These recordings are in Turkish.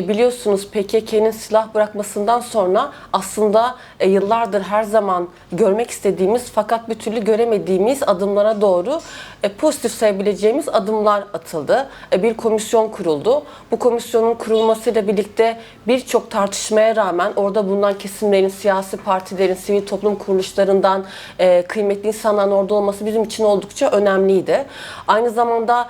E, Biliyorsunuz PKK'nın silah bırakmasından sonra aslında e, yıllardır her zaman görmek istediğimiz fakat bir türlü göremediğimiz adımlara doğru e, pozitif sayabileceğimiz adımlar atıldı. Bir komisyon kuruldu. Bu komisyonun kurulmasıyla birlikte birçok tartışmaya rağmen orada bulunan kesimlerin, siyasi partilerin, sivil toplum kuruluşlarından kıymetli insanların orada olması bizim için oldukça önemliydi. Aynı zamanda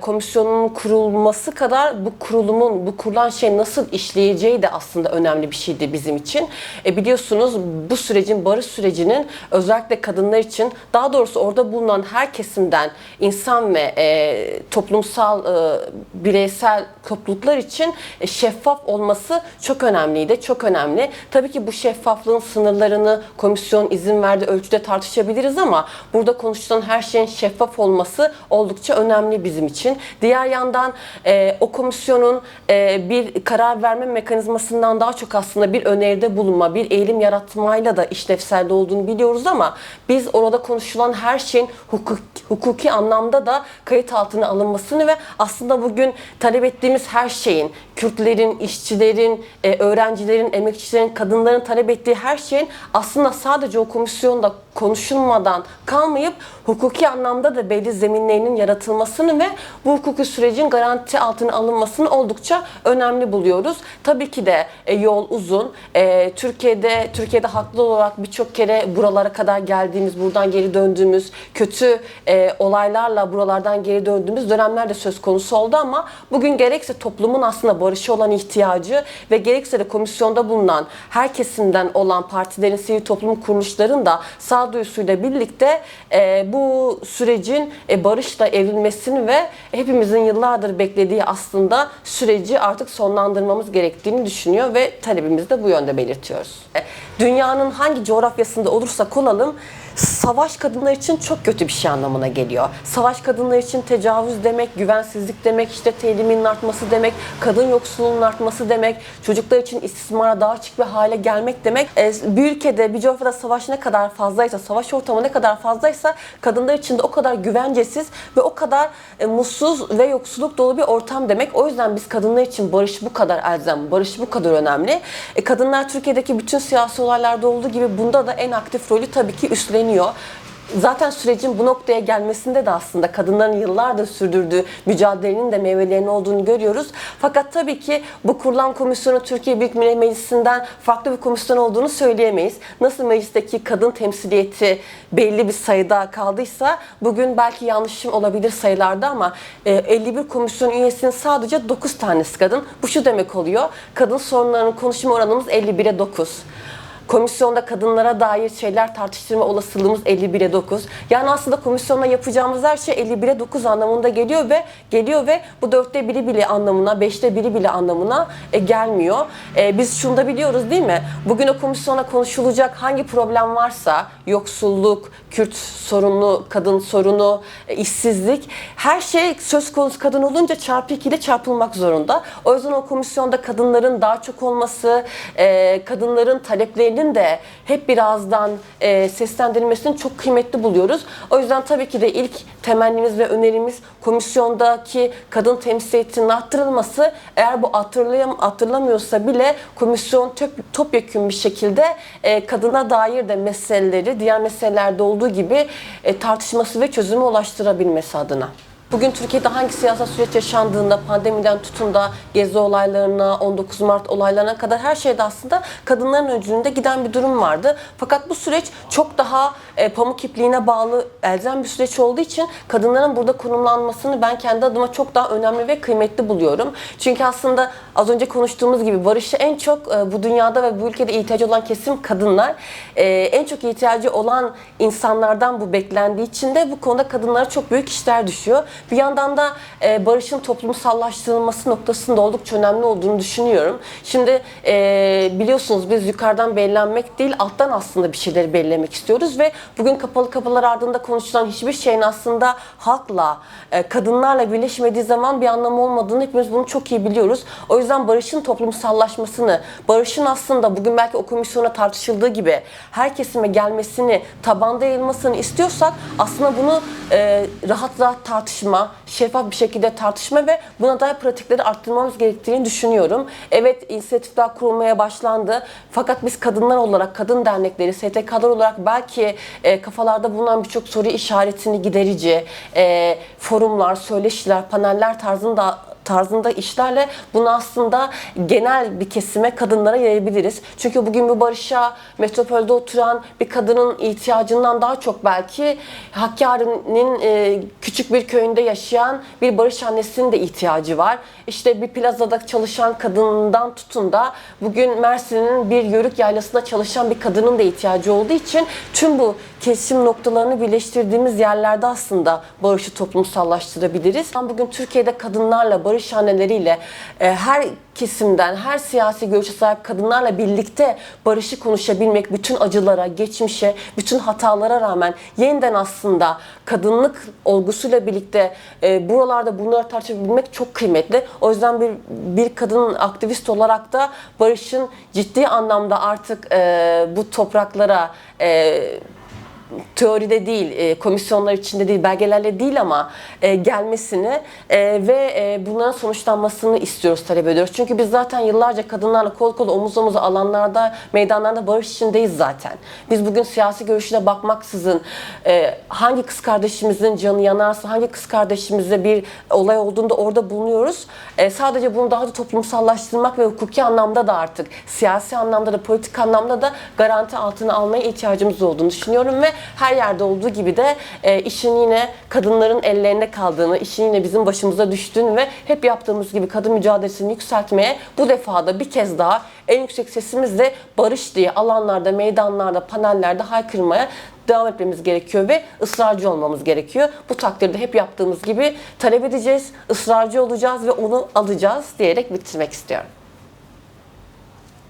komisyonun kurulması kadar bu kurulumun, bu kurulan şey nasıl işleyeceği de aslında önemli bir şeydi bizim için. E, biliyorsunuz bu sürecin, barış sürecinin özellikle kadınlar için, daha doğrusu orada bulunan her kesimden insan ve e, toplumsal, e, bireysel topluluklar için e, şeffaf olması çok önemliydi, çok önemli. Tabii ki bu şeffaflığın sınırlarını komisyon izin verdiği ölçüde tartışabiliriz ama burada konuşulan her şeyin şeffaf olması oldukça önemli bizim için. Diğer yandan e, o komisyonun e, bir karar verme mekanizmasından daha çok aslında bir öneride bulunma, bir eğilim yaratmayla da işlevselde olduğunu biliyoruz ama biz orada konuşulan her şeyin hukuk, hukuki anlamda da kayıt altına alınmasını ve aslında bugün talep ettiğimiz her şeyin, Kürtlerin, işçilerin, e, öğrencilerin, emekçilerin, kadınların talep ettiği her şeyin aslında sadece o komisyonda konuşulmadan kalmayıp hukuki anlamda da belli zeminlerinin yaratılmasını ve bu hukuki sürecin garanti altına alınmasını oldukça önemli buluyoruz. Tabii ki de e, yol uzun. E, Türkiye'de Türkiye'de haklı olarak birçok kere buralara kadar geldiğimiz, buradan geri döndüğümüz, kötü e, olaylarla buralardan geri döndüğümüz dönemler de söz konusu oldu ama bugün gerekse toplumun aslında barışa olan ihtiyacı ve gerekse de komisyonda bulunan her kesimden olan partilerin, sivil toplum kuruluşların da sağduyusuyla birlikte e, bu sürecin e, barışla evrilmesini ve hepimizin yıllardır beklediği aslında süreci artık sonlandırmamız gerektiğini düşünüyor ve talebimizi de bu yönde belirtiyoruz. E, Dünyanın hangi coğrafyasında olursak olalım savaş kadınlar için çok kötü bir şey anlamına geliyor. Savaş kadınlar için tecavüz demek, güvensizlik demek, işte telimin artması demek, kadın yoksulluğunun artması demek, çocuklar için istismara daha açık bir hale gelmek demek. E, bir ülkede, bir coğrafyada savaş ne kadar fazlaysa, savaş ortamı ne kadar fazlaysa kadınlar için de o kadar güvencesiz ve o kadar e, mutsuz ve yoksulluk dolu bir ortam demek. O yüzden biz kadınlar için barış bu kadar elzem, barış bu kadar önemli. E, kadınlar Türkiye'deki bütün siyasi olaylarda olduğu gibi bunda da en aktif rolü tabii ki üstleniyor. Zaten sürecin bu noktaya gelmesinde de aslında kadınların yıllardır sürdürdüğü mücadelenin de meyvelerinin olduğunu görüyoruz. Fakat tabii ki bu kurulan komisyonun Türkiye Büyük Millet Meclisi'nden farklı bir komisyon olduğunu söyleyemeyiz. Nasıl meclisteki kadın temsiliyeti belli bir sayıda kaldıysa bugün belki yanlışım olabilir sayılarda ama e, 51 komisyon üyesinin sadece 9 tanesi kadın. Bu şu demek oluyor. Kadın sorunlarının konuşma oranımız 51'e 9 komisyonda kadınlara dair şeyler tartıştırma olasılığımız 51'e 9. Yani aslında komisyonda yapacağımız her şey 51'e 9 anlamında geliyor ve geliyor ve bu dörtte biri bile anlamına, beşte biri bile anlamına e, gelmiyor. E, biz şunu da biliyoruz değil mi? Bugün o komisyona konuşulacak hangi problem varsa, yoksulluk, Kürt sorunu, kadın sorunu, e, işsizlik, her şey söz konusu kadın olunca çarpı 2 ile çarpılmak zorunda. O yüzden o komisyonda kadınların daha çok olması, e, kadınların taleplerinin de hep birazdan e, seslendirilmesini çok kıymetli buluyoruz. O yüzden tabii ki de ilk temennimiz ve önerimiz komisyondaki kadın temsiliyetinin arttırılması. Eğer bu hatırlayam hatırlamıyorsa bile komisyon top, topyekun bir şekilde e, kadına dair de meseleleri diğer meselelerde olduğu gibi e, tartışması ve çözüme ulaştırabilmesi adına. Bugün Türkiye'de hangi siyasal süreç yaşandığında, pandemiden tutun da gezi olaylarına, 19 Mart olaylarına kadar her şeyde aslında kadınların öncülüğünde giden bir durum vardı. Fakat bu süreç çok daha e, pamuk ipliğine bağlı elzem bir süreç olduğu için kadınların burada konumlanmasını ben kendi adıma çok daha önemli ve kıymetli buluyorum. Çünkü aslında az önce konuştuğumuz gibi barışı en çok e, bu dünyada ve bu ülkede ihtiyacı olan kesim kadınlar. E, en çok ihtiyacı olan insanlardan bu beklendiği için de bu konuda kadınlara çok büyük işler düşüyor. Bir yandan da e, barışın toplumsallaştırılması noktasında oldukça önemli olduğunu düşünüyorum. Şimdi e, biliyorsunuz biz yukarıdan belirlenmek değil alttan aslında bir şeyleri belirlemek istiyoruz ve bugün kapalı kapılar ardında konuşulan hiçbir şeyin aslında halkla, e, kadınlarla birleşmediği zaman bir anlamı olmadığını hepimiz bunu çok iyi biliyoruz. O yüzden barışın toplumsallaşmasını, barışın aslında bugün belki o komisyona tartışıldığı gibi her kesime gelmesini, tabanda yayılmasını istiyorsak aslında bunu e, rahat rahat tartışmalıyız tartışma, şeffaf bir şekilde tartışma ve buna dair pratikleri arttırmamız gerektiğini düşünüyorum. Evet inisiyatifler kurulmaya başlandı. Fakat biz kadınlar olarak, kadın dernekleri, STK'lar olarak belki e, kafalarda bulunan birçok soru işaretini giderici, e, forumlar, söyleşiler, paneller tarzında tarzında işlerle bunu aslında genel bir kesime kadınlara yayabiliriz. Çünkü bugün bu barışa metropolde oturan bir kadının ihtiyacından daha çok belki Hakkari'nin e, küçük bir köyünde yaşayan bir barış annesinin de ihtiyacı var. İşte bir plazada çalışan kadından tutun da bugün Mersin'in bir yörük yaylasında çalışan bir kadının da ihtiyacı olduğu için tüm bu kesim noktalarını birleştirdiğimiz yerlerde aslında barışı toplumsallaştırabiliriz. Bugün Türkiye'de kadınlarla, barış anneleriyle e, her kesimden, her siyasi görüşe sahip kadınlarla birlikte barışı konuşabilmek, bütün acılara, geçmişe, bütün hatalara rağmen yeniden aslında kadınlık olgusuyla birlikte e, buralarda bunları tartışabilmek çok kıymetli. O yüzden bir bir kadın aktivist olarak da barışın ciddi anlamda artık e, bu topraklara e, teoride değil, e, komisyonlar içinde değil, belgelerle değil ama e, gelmesini e, ve bunların sonuçlanmasını istiyoruz, talep ediyoruz. Çünkü biz zaten yıllarca kadınlarla kol kola omuz omuza alanlarda, meydanlarda barış içindeyiz zaten. Biz bugün siyasi görüşüne bakmaksızın hangi kız kardeşimizin canı yanarsa, hangi kız kardeşimize bir olay olduğunda orada bulunuyoruz. Sadece bunu daha da toplumsallaştırmak ve hukuki anlamda da artık siyasi anlamda da politik anlamda da garanti altına almaya ihtiyacımız olduğunu düşünüyorum ve her yerde olduğu gibi de e, işin yine kadınların ellerinde kaldığını, işin yine bizim başımıza düştüğünü ve hep yaptığımız gibi kadın mücadelesini yükseltmeye bu defa da bir kez daha en yüksek sesimizle barış diye alanlarda, meydanlarda, panellerde haykırmaya devam etmemiz gerekiyor ve ısrarcı olmamız gerekiyor. Bu takdirde hep yaptığımız gibi talep edeceğiz, ısrarcı olacağız ve onu alacağız diyerek bitirmek istiyorum.